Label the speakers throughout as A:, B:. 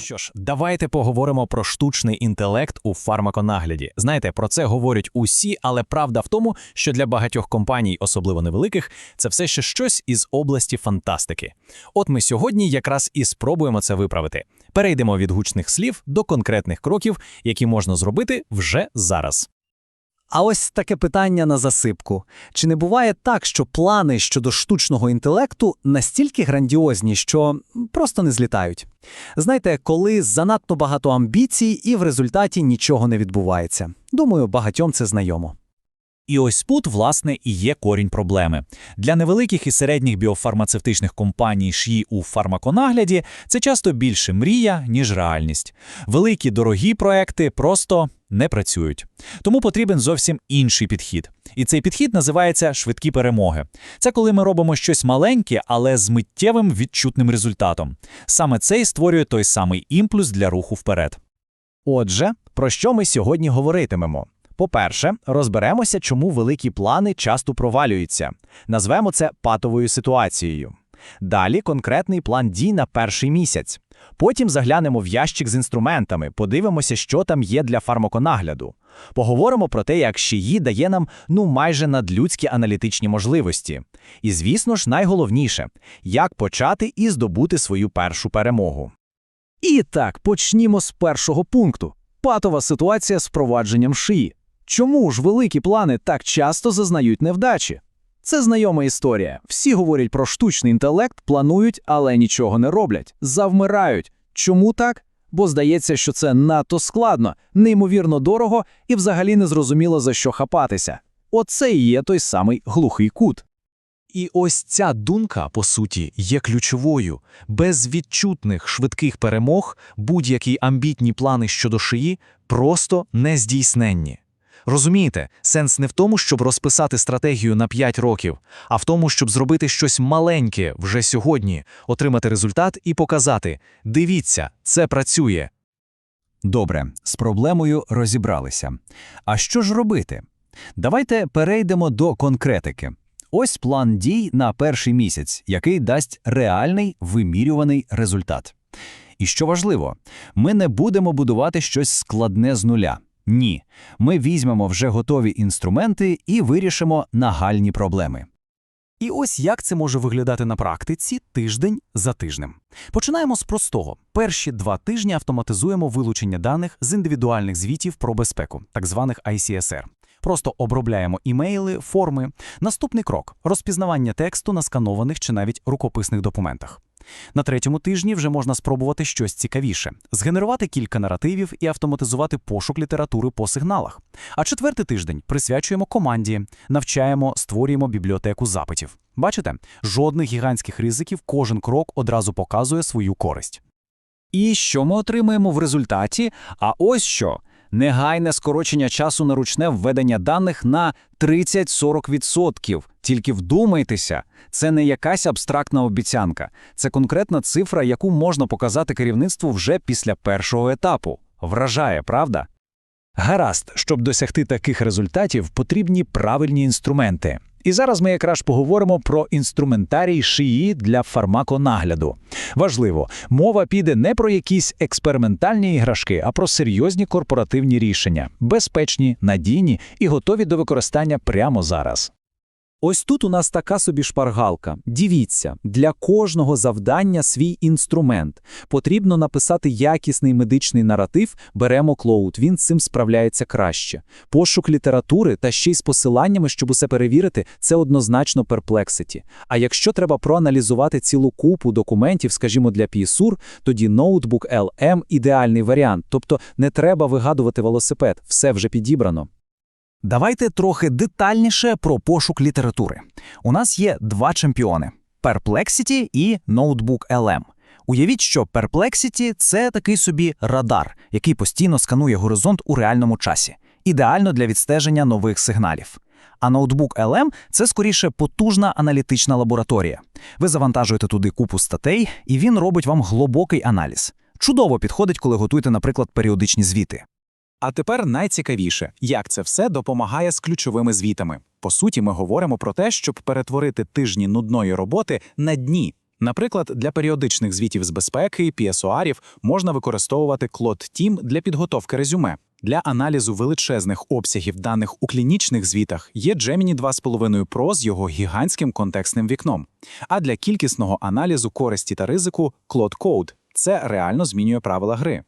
A: що ж, давайте поговоримо про штучний інтелект у фармаконагляді. Знаєте, про це говорять усі, але правда в тому, що для багатьох компаній, особливо невеликих, це все ще щось із області фантастики. От ми сьогодні якраз і спробуємо це виправити. Перейдемо від гучних слів до конкретних кроків, які можна зробити вже зараз.
B: А ось таке питання на засипку. Чи не буває так, що плани щодо штучного інтелекту настільки грандіозні, що просто не злітають? Знаєте, коли занадто багато амбіцій і в результаті нічого не відбувається. Думаю, багатьом це знайомо.
C: І ось тут, власне, і є корінь проблеми. Для невеликих і середніх біофармацевтичних компаній шиї у фармаконагляді це часто більше мрія, ніж реальність. Великі дорогі проекти просто не працюють. Тому потрібен зовсім інший підхід. І цей підхід називається швидкі перемоги. Це коли ми робимо щось маленьке, але з миттєвим відчутним результатом. Саме це і створює той самий імпульс для руху вперед.
D: Отже, про що ми сьогодні говоритимемо? По-перше, розберемося, чому великі плани часто провалюються. Назвемо це патовою ситуацією. Далі конкретний план дій на перший місяць. Потім заглянемо в ящик з інструментами, подивимося, що там є для фармаконагляду. Поговоримо про те, як шиї дає нам ну майже надлюдські аналітичні можливості. І, звісно ж, найголовніше як почати і здобути свою першу перемогу.
B: І так, почнімо з першого пункту. Патова ситуація з впровадженням шиї. Чому ж великі плани так часто зазнають невдачі? Це знайома історія. Всі говорять про штучний інтелект, планують, але нічого не роблять, завмирають. Чому так? Бо здається, що це надто складно, неймовірно дорого і взагалі не зрозуміло за що хапатися. Оце і є той самий глухий кут.
C: І ось ця думка, по суті, є ключовою. Без відчутних швидких перемог будь-які амбітні плани щодо шиї просто нездійсненні. Розумієте, сенс не в тому, щоб розписати стратегію на 5 років, а в тому, щоб зробити щось маленьке вже сьогодні, отримати результат і показати: дивіться, це працює.
E: Добре, з проблемою розібралися. А що ж робити? Давайте перейдемо до конкретики. Ось план дій на перший місяць, який дасть реальний вимірюваний результат. І що важливо, ми не будемо будувати щось складне з нуля. Ні, ми візьмемо вже готові інструменти і вирішимо нагальні проблеми.
A: І ось як це може виглядати на практиці тиждень за тижнем. Починаємо з простого. Перші два тижні автоматизуємо вилучення даних з індивідуальних звітів про безпеку, так званих ICSR. Просто обробляємо імейли, форми. Наступний крок розпізнавання тексту на сканованих чи навіть рукописних документах. На третьому тижні вже можна спробувати щось цікавіше: згенерувати кілька наративів і автоматизувати пошук літератури по сигналах. А четвертий тиждень присвячуємо команді, навчаємо, створюємо бібліотеку запитів. Бачите, жодних гігантських ризиків, кожен крок одразу показує свою користь.
B: І що ми отримаємо в результаті? А ось що. Негайне скорочення часу на ручне введення даних на 30-40%. Тільки вдумайтеся, це не якась абстрактна обіцянка, це конкретна цифра, яку можна показати керівництву вже після першого етапу. Вражає, правда?
D: Гаразд, щоб досягти таких результатів, потрібні правильні інструменти. І зараз ми якраз поговоримо про інструментарій шиї для фармаконагляду. Важливо, мова піде не про якісь експериментальні іграшки, а про серйозні корпоративні рішення, безпечні, надійні і готові до використання прямо зараз.
B: Ось тут у нас така собі шпаргалка. Дивіться, для кожного завдання свій інструмент. Потрібно написати якісний медичний наратив, беремо Клоуд, він з цим справляється краще. Пошук літератури та ще й з посиланнями, щоб усе перевірити, це однозначно перплекситі. А якщо треба проаналізувати цілу купу документів, скажімо, для PSUR, тоді ноутбук LM – ідеальний варіант. Тобто не треба вигадувати велосипед, все вже підібрано.
E: Давайте трохи детальніше про пошук літератури. У нас є два чемпіони: Perplexity і Notebook LM. Уявіть, що Perplexity – це такий собі радар, який постійно сканує горизонт у реальному часі, ідеально для відстеження нових сигналів. А ноутбук LM – це скоріше потужна аналітична лабораторія. Ви завантажуєте туди купу статей, і він робить вам глибокий аналіз. Чудово підходить, коли готуєте, наприклад, періодичні звіти.
F: А тепер найцікавіше, як це все допомагає з ключовими звітами. По суті, ми говоримо про те, щоб перетворити тижні нудної роботи на дні, Наприклад, для періодичних звітів з безпеки PSOR-ів можна використовувати Cloud Team для підготовки резюме. Для аналізу величезних обсягів даних у клінічних звітах є Gemini 2.5 Pro з його гігантським контекстним вікном. А для кількісного аналізу користі та ризику Cloud Code. Це реально змінює правила гри.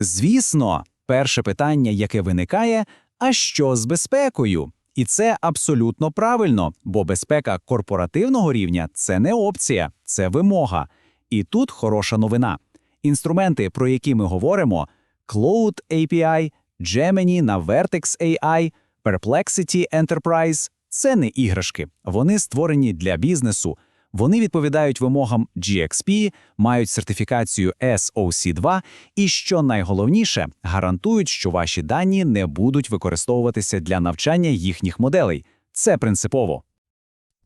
E: Звісно, перше питання, яке виникає, а що з безпекою? І це абсолютно правильно, бо безпека корпоративного рівня це не опція, це вимога. І тут хороша новина. Інструменти, про які ми говоримо: Cloud API, Gemini на Vertex AI, Perplexity Enterprise – це не іграшки. Вони створені для бізнесу. Вони відповідають вимогам GXP, мають сертифікацію SOC2 і, що найголовніше, гарантують, що ваші дані не будуть використовуватися для навчання їхніх моделей. Це принципово.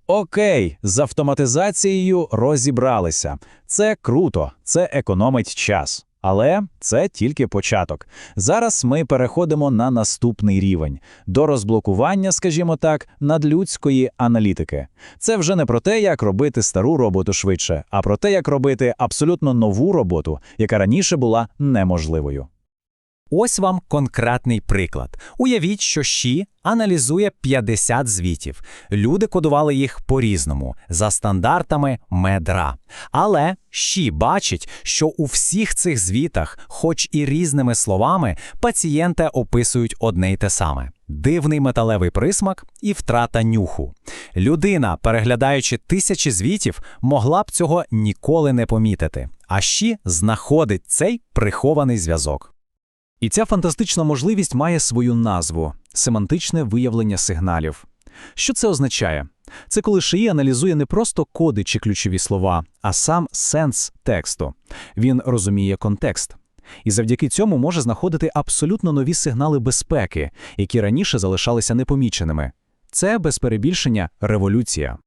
B: Окей, з автоматизацією розібралися. Це круто, це економить час. Але це тільки початок. Зараз ми переходимо на наступний рівень до розблокування, скажімо так, надлюдської аналітики. Це вже не про те, як робити стару роботу швидше, а про те, як робити абсолютно нову роботу, яка раніше була неможливою.
E: Ось вам конкретний приклад. Уявіть, що Ші аналізує 50 звітів. Люди кодували їх по-різному, за стандартами медра. Але Ші бачить, що у всіх цих звітах, хоч і різними словами, пацієнти описують одне й те саме. Дивний металевий присмак і втрата нюху. Людина, переглядаючи тисячі звітів, могла б цього ніколи не помітити. А Ші знаходить цей прихований зв'язок. І ця фантастична можливість має свою назву семантичне виявлення сигналів. Що це означає? Це коли ШИІ аналізує не просто коди чи ключові слова, а сам сенс тексту. Він розуміє контекст. І завдяки цьому може знаходити абсолютно нові сигнали безпеки, які раніше залишалися непоміченими. Це без перебільшення революція.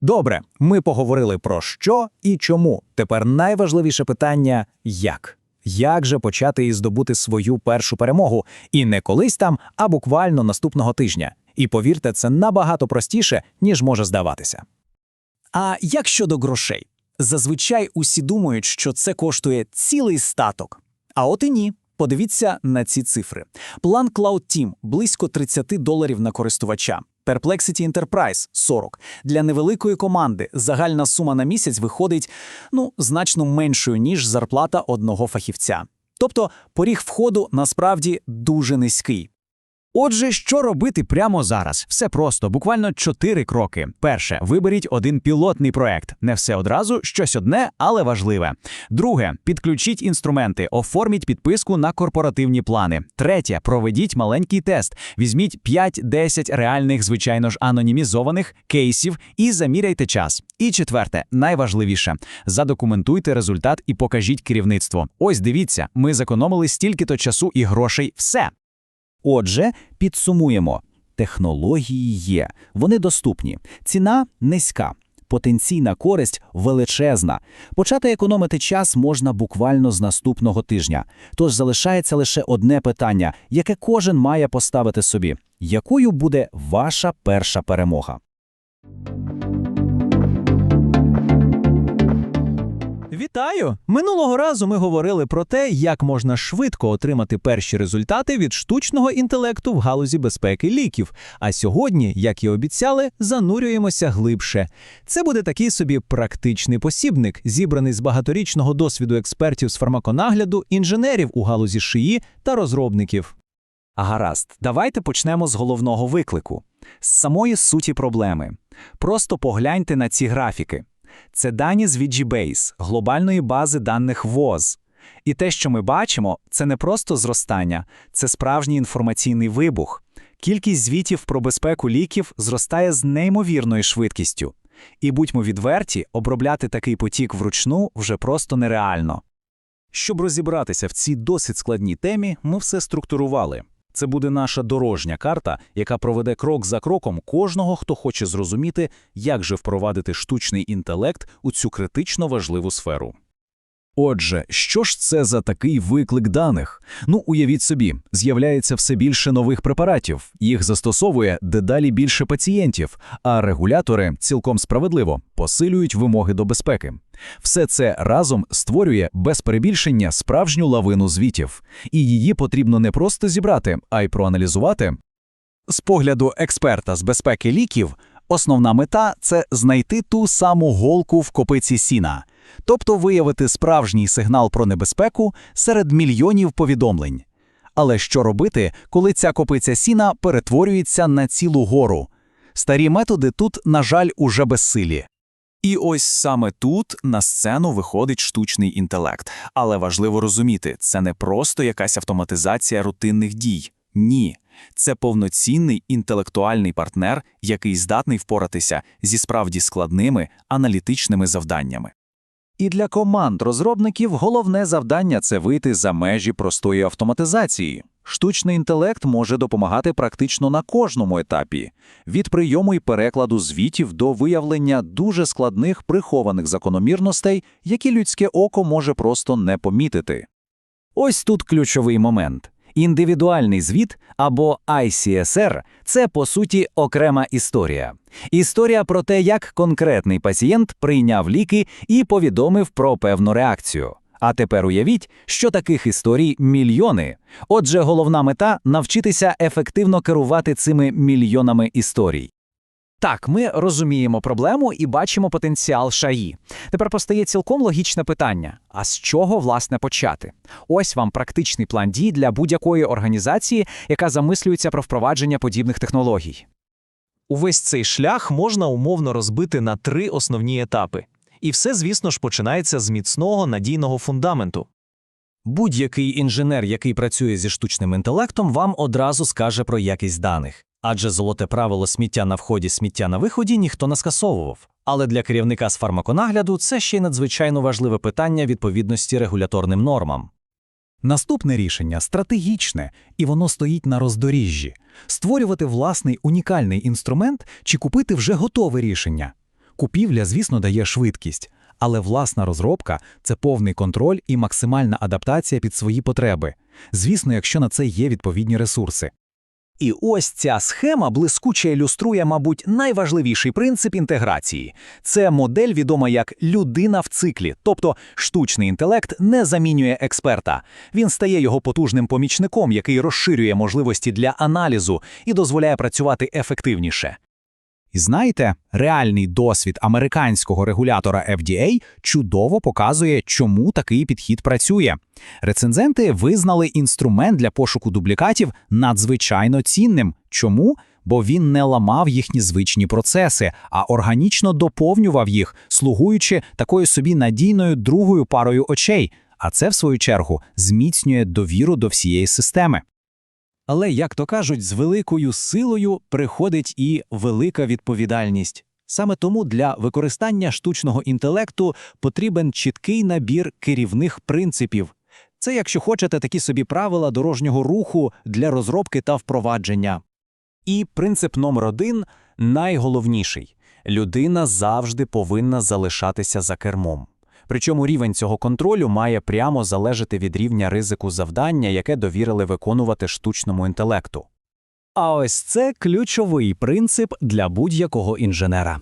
E: Добре, ми поговорили про що і чому. Тепер найважливіше питання як. Як же почати і здобути свою першу перемогу? І не колись там, а буквально наступного тижня. І повірте, це набагато простіше, ніж може здаватися. А як щодо грошей? Зазвичай усі думають, що це коштує цілий статок. А от і ні. Подивіться на ці цифри. План Cloud Team – близько 30 доларів на користувача. Perplexity Enterprise – 40. Для невеликої команди загальна сума на місяць виходить ну, значно меншою, ніж зарплата одного фахівця. Тобто поріг входу насправді дуже низький.
A: Отже, що робити прямо зараз? Все просто, буквально чотири кроки. Перше, виберіть один пілотний проект. Не все одразу, щось одне, але важливе. Друге, підключіть інструменти, оформіть підписку на корпоративні плани. Третє, проведіть маленький тест. Візьміть 5-10 реальних, звичайно ж, анонімізованих кейсів і заміряйте час. І четверте, найважливіше, задокументуйте результат і покажіть керівництво. Ось дивіться, ми зекономили стільки-то часу і грошей. Все.
E: Отже, підсумуємо: технології є, вони доступні, ціна низька. Потенційна користь величезна. Почати економити час можна буквально з наступного тижня. Тож залишається лише одне питання, яке кожен має поставити собі: якою буде ваша перша перемога?
B: Вітаю! Минулого разу ми говорили про те, як можна швидко отримати перші результати від штучного інтелекту в галузі безпеки ліків. А сьогодні, як і обіцяли, занурюємося глибше. Це буде такий собі практичний посібник, зібраний з багаторічного досвіду експертів з фармаконагляду, інженерів у галузі шиї та розробників.
E: Гаразд, давайте почнемо з головного виклику, з самої суті проблеми. Просто погляньте на ці графіки. Це дані з VGBase, глобальної бази даних ВОЗ. І те, що ми бачимо, це не просто зростання, це справжній інформаційний вибух. Кількість звітів про безпеку ліків зростає з неймовірною швидкістю. І будьмо відверті, обробляти такий потік вручну вже просто нереально.
B: Щоб розібратися в цій досить складній темі, ми все структурували. Це буде наша дорожня карта, яка проведе крок за кроком кожного, хто хоче зрозуміти, як же впровадити штучний інтелект у цю критично важливу сферу.
E: Отже, що ж це за такий виклик даних? Ну, уявіть собі, з'являється все більше нових препаратів, їх застосовує дедалі більше пацієнтів, а регулятори цілком справедливо посилюють вимоги до безпеки. Все це разом створює без перебільшення справжню лавину звітів, і її потрібно не просто зібрати, а й проаналізувати.
B: З погляду експерта з безпеки ліків, основна мета це знайти ту саму голку в копиці сіна, тобто виявити справжній сигнал про небезпеку серед мільйонів повідомлень. Але що робити, коли ця копиця сіна перетворюється на цілу гору? Старі методи тут, на жаль, уже безсилі.
G: І ось саме тут на сцену виходить штучний інтелект. Але важливо розуміти, це не просто якась автоматизація рутинних дій. Ні. Це повноцінний інтелектуальний партнер, який здатний впоратися зі справді складними аналітичними завданнями.
B: І для команд розробників головне завдання це вийти за межі простої автоматизації. Штучний інтелект може допомагати практично на кожному етапі від прийому і перекладу звітів до виявлення дуже складних прихованих закономірностей, які людське око може просто не помітити. Ось тут ключовий момент. Індивідуальний звіт або ICSR – це по суті окрема історія. Історія про те, як конкретний пацієнт прийняв ліки і повідомив про певну реакцію. А тепер уявіть, що таких історій мільйони. Отже, головна мета навчитися ефективно керувати цими мільйонами історій.
E: Так, ми розуміємо проблему і бачимо потенціал шаї. Тепер постає цілком логічне питання: а з чого власне почати? Ось вам практичний план дій для будь-якої організації, яка замислюється про впровадження подібних технологій.
H: Увесь цей шлях можна умовно розбити на три основні етапи. І все, звісно ж, починається з міцного надійного фундаменту.
I: Будь-який інженер, який працює зі штучним інтелектом, вам одразу скаже про якість даних. Адже золоте правило сміття на вході, сміття на виході ніхто не скасовував. Але для керівника з фармаконагляду це ще й надзвичайно важливе питання відповідності регуляторним нормам.
A: Наступне рішення стратегічне, і воно стоїть на роздоріжжі. Створювати власний унікальний інструмент чи купити вже готове рішення. Купівля, звісно, дає швидкість, але власна розробка це повний контроль і максимальна адаптація під свої потреби. Звісно, якщо на це є відповідні ресурси.
B: І ось ця схема блискуче ілюструє, мабуть, найважливіший принцип інтеграції. Це модель відома як людина в циклі, тобто штучний інтелект не замінює експерта. Він стає його потужним помічником, який розширює можливості для аналізу і дозволяє працювати ефективніше.
A: І знаєте, реальний досвід американського регулятора FDA чудово показує, чому такий підхід працює. Рецензенти визнали інструмент для пошуку дублікатів надзвичайно цінним. Чому? Бо він не ламав їхні звичні процеси, а органічно доповнював їх, слугуючи такою собі надійною другою парою очей. А це, в свою чергу, зміцнює довіру до всієї системи.
I: Але, як то кажуть, з великою силою приходить і велика відповідальність. Саме тому для використання штучного інтелекту потрібен чіткий набір керівних принципів. Це, якщо хочете, такі собі правила дорожнього руху для розробки та впровадження. І принцип номер один найголовніший людина завжди повинна залишатися за кермом. Причому рівень цього контролю має прямо залежати від рівня ризику завдання, яке довірили виконувати штучному інтелекту. А ось це ключовий принцип для будь-якого інженера.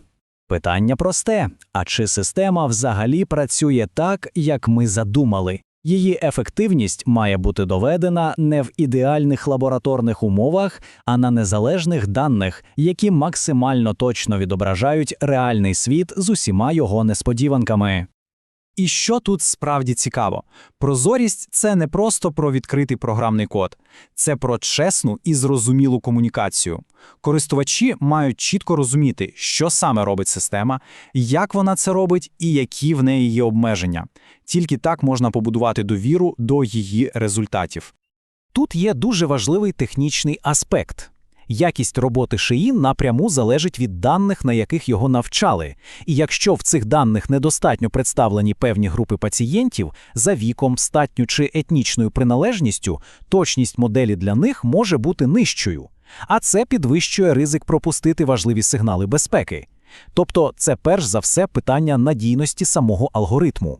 I: Питання просте: а чи система взагалі працює так, як ми задумали? Її ефективність має бути доведена не в ідеальних лабораторних умовах, а на незалежних даних, які максимально точно відображають реальний світ з усіма його несподіванками.
E: І що тут справді цікаво? Прозорість це не просто про відкритий програмний код, це про чесну і зрозумілу комунікацію. Користувачі мають чітко розуміти, що саме робить система, як вона це робить і які в неї є обмеження. Тільки так можна побудувати довіру до її результатів. Тут є дуже важливий технічний аспект. Якість роботи шиї напряму залежить від даних, на яких його навчали. І якщо в цих даних недостатньо представлені певні групи пацієнтів за віком, статтю чи етнічною приналежністю, точність моделі для них може бути нижчою. А це підвищує ризик пропустити важливі сигнали безпеки. Тобто, це перш за все питання надійності самого алгоритму.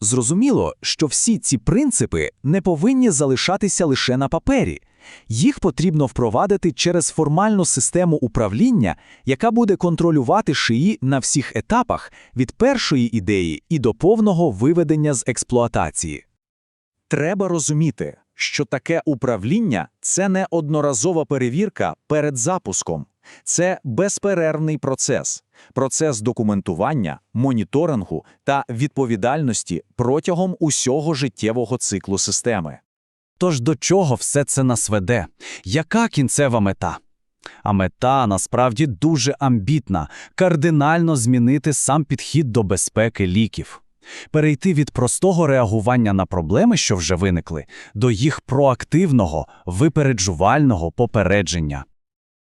B: Зрозуміло, що всі ці принципи не повинні залишатися лише на папері. Їх потрібно впровадити через формальну систему управління, яка буде контролювати шиї на всіх етапах від першої ідеї і до повного виведення з експлуатації.
H: Треба розуміти, що таке управління це не одноразова перевірка перед запуском. Це безперервний процес, процес документування, моніторингу та відповідальності протягом усього життєвого циклу системи.
E: Тож до чого все це нас веде? Яка кінцева мета? А мета насправді дуже амбітна – кардинально змінити сам підхід до безпеки ліків. Перейти від простого реагування на проблеми, що вже виникли, до їх проактивного, випереджувального попередження.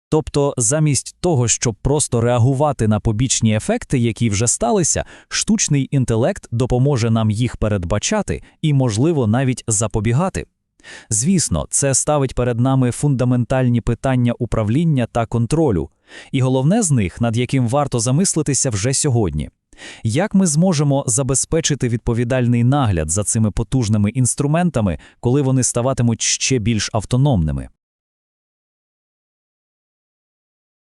C: Тобто, замість того, щоб просто реагувати на побічні ефекти, які вже сталися, штучний інтелект допоможе нам їх передбачати і, можливо, навіть запобігати. Звісно, це ставить перед нами фундаментальні питання управління та контролю, і головне з них, над яким варто замислитися вже сьогодні. Як ми зможемо забезпечити відповідальний нагляд за цими потужними інструментами, коли вони ставатимуть ще більш автономними?